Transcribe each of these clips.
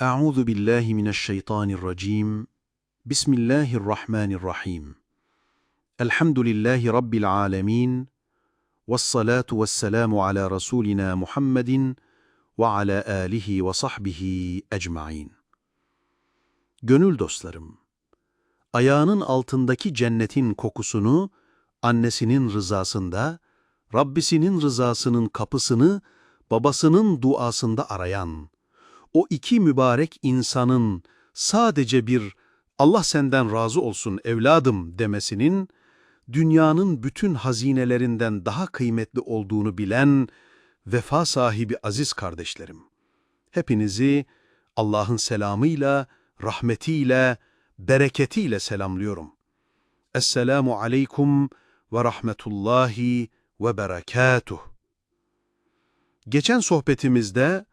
Euzu billahi mineşşeytanirracim. Bismillahirrahmanirrahim. Elhamdülillahi rabbil alamin. Ves salatu vesselamu ala rasulina Muhammedin ve ala alihi ve sahbihi ecmaîn. Gönül dostlarım, ayağının altındaki cennetin kokusunu annesinin rızasında, Rabbisinin rızasının kapısını babasının duasında arayan o iki mübarek insanın sadece bir Allah senden razı olsun evladım demesinin dünyanın bütün hazinelerinden daha kıymetli olduğunu bilen vefa sahibi aziz kardeşlerim. Hepinizi Allah'ın selamıyla, rahmetiyle, bereketiyle selamlıyorum. Esselamu aleykum ve rahmetullahi ve berekatuh. Geçen sohbetimizde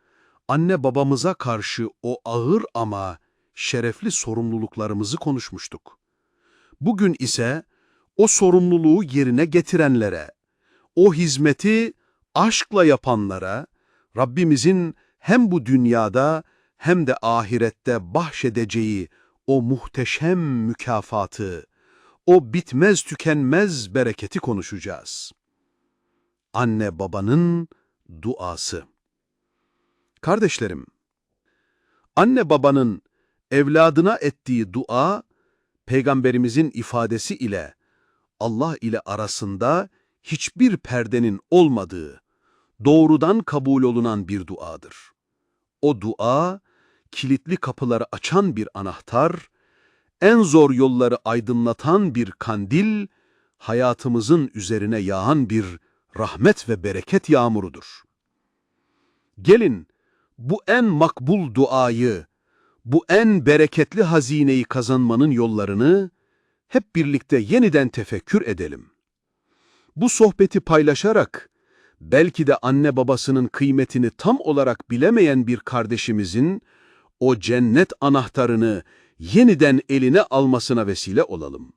anne babamıza karşı o ağır ama şerefli sorumluluklarımızı konuşmuştuk. Bugün ise o sorumluluğu yerine getirenlere, o hizmeti aşkla yapanlara, Rabbimizin hem bu dünyada hem de ahirette bahşedeceği o muhteşem mükafatı, o bitmez tükenmez bereketi konuşacağız. Anne babanın duası. Kardeşlerim, anne babanın evladına ettiği dua, Peygamberimizin ifadesi ile Allah ile arasında hiçbir perdenin olmadığı, doğrudan kabul olunan bir duadır. O dua, kilitli kapıları açan bir anahtar, en zor yolları aydınlatan bir kandil, hayatımızın üzerine yağan bir rahmet ve bereket yağmurudur. Gelin, bu en makbul duayı, bu en bereketli hazineyi kazanmanın yollarını hep birlikte yeniden tefekkür edelim. Bu sohbeti paylaşarak, belki de anne babasının kıymetini tam olarak bilemeyen bir kardeşimizin o cennet anahtarını yeniden eline almasına vesile olalım.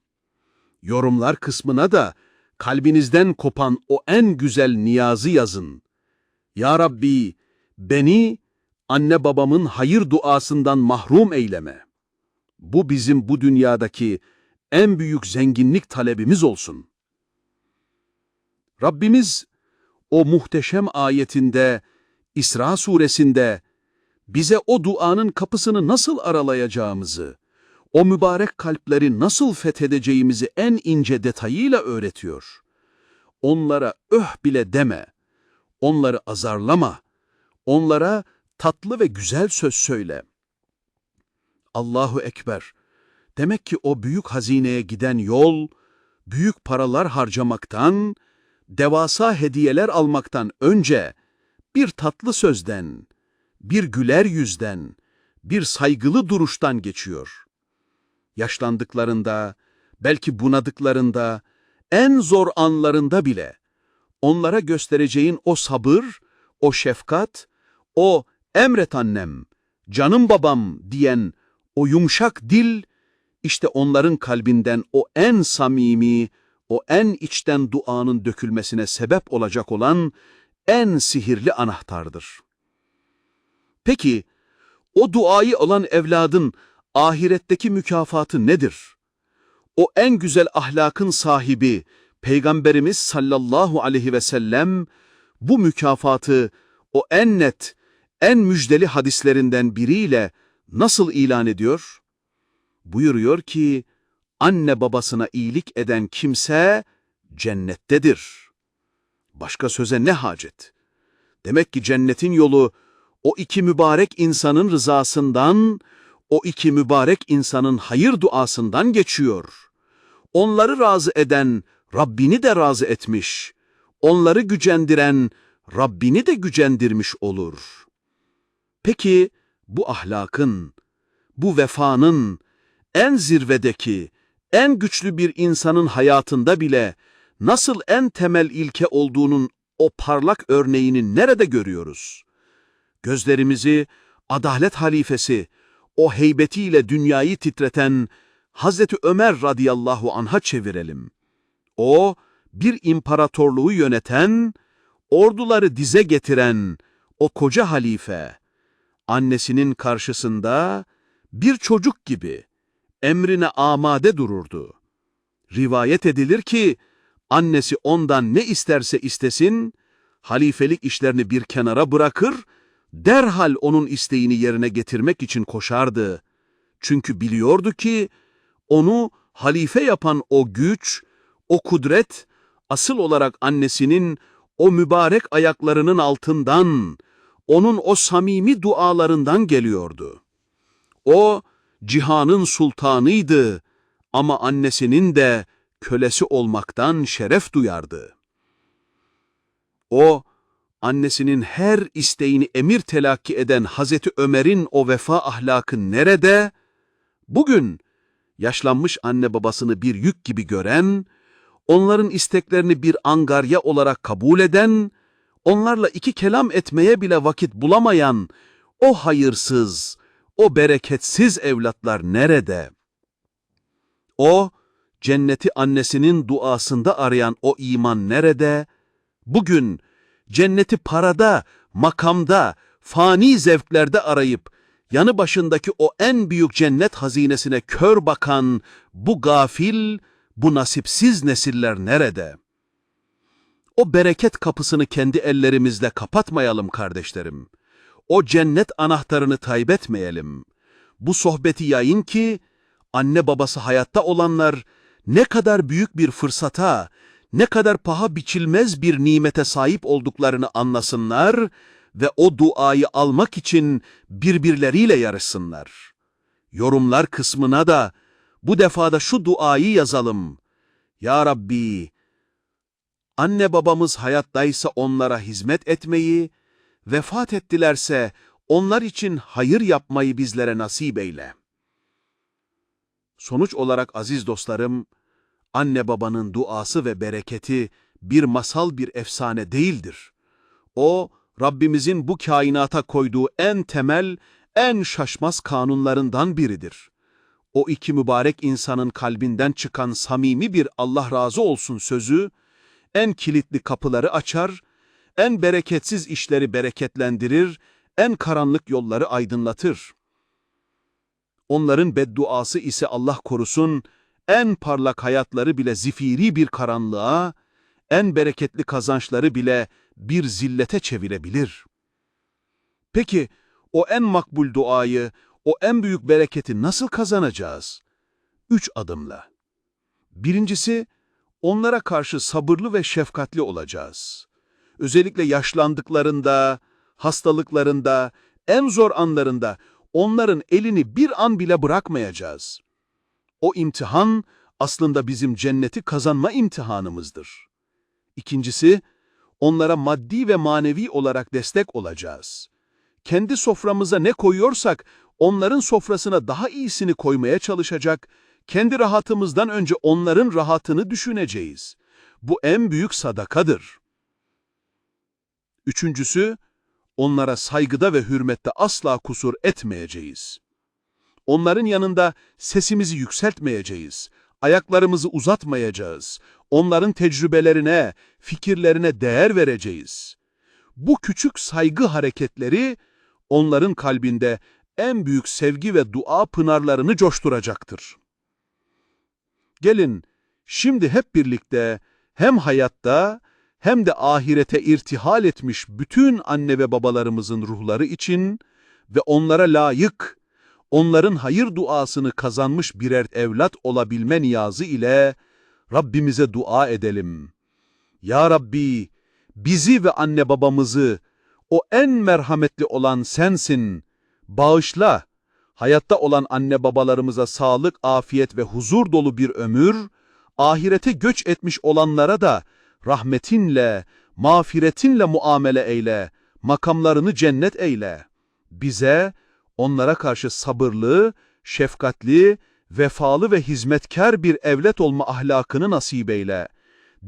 Yorumlar kısmına da kalbinizden kopan o en güzel niyazı yazın. Ya Rabbi, beni anne babamın hayır duasından mahrum eyleme. Bu bizim bu dünyadaki en büyük zenginlik talebimiz olsun. Rabbimiz o muhteşem ayetinde, İsra suresinde bize o duanın kapısını nasıl aralayacağımızı, o mübarek kalpleri nasıl fethedeceğimizi en ince detayıyla öğretiyor. Onlara öh bile deme, onları azarlama, onlara tatlı ve güzel söz söyle. Allahu Ekber. Demek ki o büyük hazineye giden yol, büyük paralar harcamaktan, devasa hediyeler almaktan önce bir tatlı sözden, bir güler yüzden, bir saygılı duruştan geçiyor. Yaşlandıklarında, belki bunadıklarında, en zor anlarında bile onlara göstereceğin o sabır, o şefkat, o emret annem, canım babam diyen o yumuşak dil, işte onların kalbinden o en samimi, o en içten duanın dökülmesine sebep olacak olan en sihirli anahtardır. Peki, o duayı olan evladın ahiretteki mükafatı nedir? O en güzel ahlakın sahibi Peygamberimiz sallallahu aleyhi ve sellem bu mükafatı o en net, en müjdeli hadislerinden biriyle nasıl ilan ediyor? Buyuruyor ki, anne babasına iyilik eden kimse cennettedir. Başka söze ne hacet? Demek ki cennetin yolu o iki mübarek insanın rızasından, o iki mübarek insanın hayır duasından geçiyor. Onları razı eden Rabbini de razı etmiş, onları gücendiren Rabbini de gücendirmiş olur. Peki bu ahlakın, bu vefanın en zirvedeki, en güçlü bir insanın hayatında bile nasıl en temel ilke olduğunun o parlak örneğini nerede görüyoruz? Gözlerimizi adalet halifesi, o heybetiyle dünyayı titreten Hazreti Ömer radıyallahu anh'a çevirelim. O, bir imparatorluğu yöneten, orduları dize getiren o koca halife, annesinin karşısında bir çocuk gibi emrine amade dururdu. Rivayet edilir ki annesi ondan ne isterse istesin, halifelik işlerini bir kenara bırakır, derhal onun isteğini yerine getirmek için koşardı. Çünkü biliyordu ki onu halife yapan o güç, o kudret asıl olarak annesinin o mübarek ayaklarının altından, onun o samimi dualarından geliyordu. O cihanın sultanıydı ama annesinin de kölesi olmaktan şeref duyardı. O, annesinin her isteğini emir telakki eden Hazreti Ömer'in o vefa ahlakı nerede? Bugün yaşlanmış anne babasını bir yük gibi gören, onların isteklerini bir angarya olarak kabul eden, onlarla iki kelam etmeye bile vakit bulamayan o hayırsız, o bereketsiz evlatlar nerede? O, cenneti annesinin duasında arayan o iman nerede? Bugün cenneti parada, makamda, fani zevklerde arayıp, yanı başındaki o en büyük cennet hazinesine kör bakan bu gafil, bu nasipsiz nesiller nerede? O bereket kapısını kendi ellerimizle kapatmayalım kardeşlerim. O cennet anahtarını kaybetmeyelim. Bu sohbeti yayın ki, anne babası hayatta olanlar ne kadar büyük bir fırsata, ne kadar paha biçilmez bir nimete sahip olduklarını anlasınlar ve o duayı almak için birbirleriyle yarışsınlar. Yorumlar kısmına da bu defada şu duayı yazalım. Ya Rabbi, anne babamız hayattaysa onlara hizmet etmeyi, vefat ettilerse onlar için hayır yapmayı bizlere nasip eyle. Sonuç olarak aziz dostlarım, anne babanın duası ve bereketi bir masal bir efsane değildir. O, Rabbimizin bu kainata koyduğu en temel, en şaşmaz kanunlarından biridir. O iki mübarek insanın kalbinden çıkan samimi bir Allah razı olsun sözü, en kilitli kapıları açar, en bereketsiz işleri bereketlendirir, en karanlık yolları aydınlatır. Onların bedduası ise Allah korusun, en parlak hayatları bile zifiri bir karanlığa, en bereketli kazançları bile bir zillete çevirebilir. Peki o en makbul duayı, o en büyük bereketi nasıl kazanacağız? Üç adımla. Birincisi, onlara karşı sabırlı ve şefkatli olacağız. Özellikle yaşlandıklarında, hastalıklarında, en zor anlarında onların elini bir an bile bırakmayacağız. O imtihan aslında bizim cenneti kazanma imtihanımızdır. İkincisi, onlara maddi ve manevi olarak destek olacağız. Kendi soframıza ne koyuyorsak, onların sofrasına daha iyisini koymaya çalışacak, kendi rahatımızdan önce onların rahatını düşüneceğiz. Bu en büyük sadakadır. Üçüncüsü, onlara saygıda ve hürmette asla kusur etmeyeceğiz. Onların yanında sesimizi yükseltmeyeceğiz, ayaklarımızı uzatmayacağız, onların tecrübelerine, fikirlerine değer vereceğiz. Bu küçük saygı hareketleri onların kalbinde en büyük sevgi ve dua pınarlarını coşturacaktır. Gelin, şimdi hep birlikte hem hayatta hem de ahirete irtihal etmiş bütün anne ve babalarımızın ruhları için ve onlara layık, onların hayır duasını kazanmış birer evlat olabilme niyazı ile Rabbimize dua edelim. Ya Rabbi, bizi ve anne babamızı, o en merhametli olan sensin, bağışla. Hayatta olan anne babalarımıza sağlık, afiyet ve huzur dolu bir ömür, ahirete göç etmiş olanlara da rahmetinle, mağfiretinle muamele eyle, makamlarını cennet eyle. Bize, onlara karşı sabırlı, şefkatli, vefalı ve hizmetkar bir evlet olma ahlakını nasip eyle.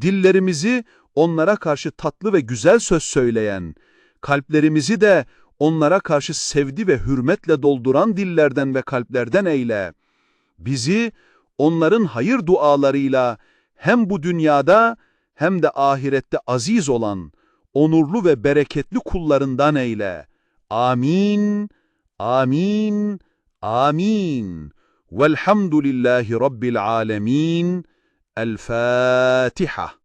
Dillerimizi onlara karşı tatlı ve güzel söz söyleyen, kalplerimizi de onlara karşı sevdi ve hürmetle dolduran dillerden ve kalplerden eyle. Bizi onların hayır dualarıyla hem bu dünyada hem de ahirette aziz olan, onurlu ve bereketli kullarından eyle. Amin. Amin, amin. Velhamdülillahi Rabbil alemin. El Fatiha.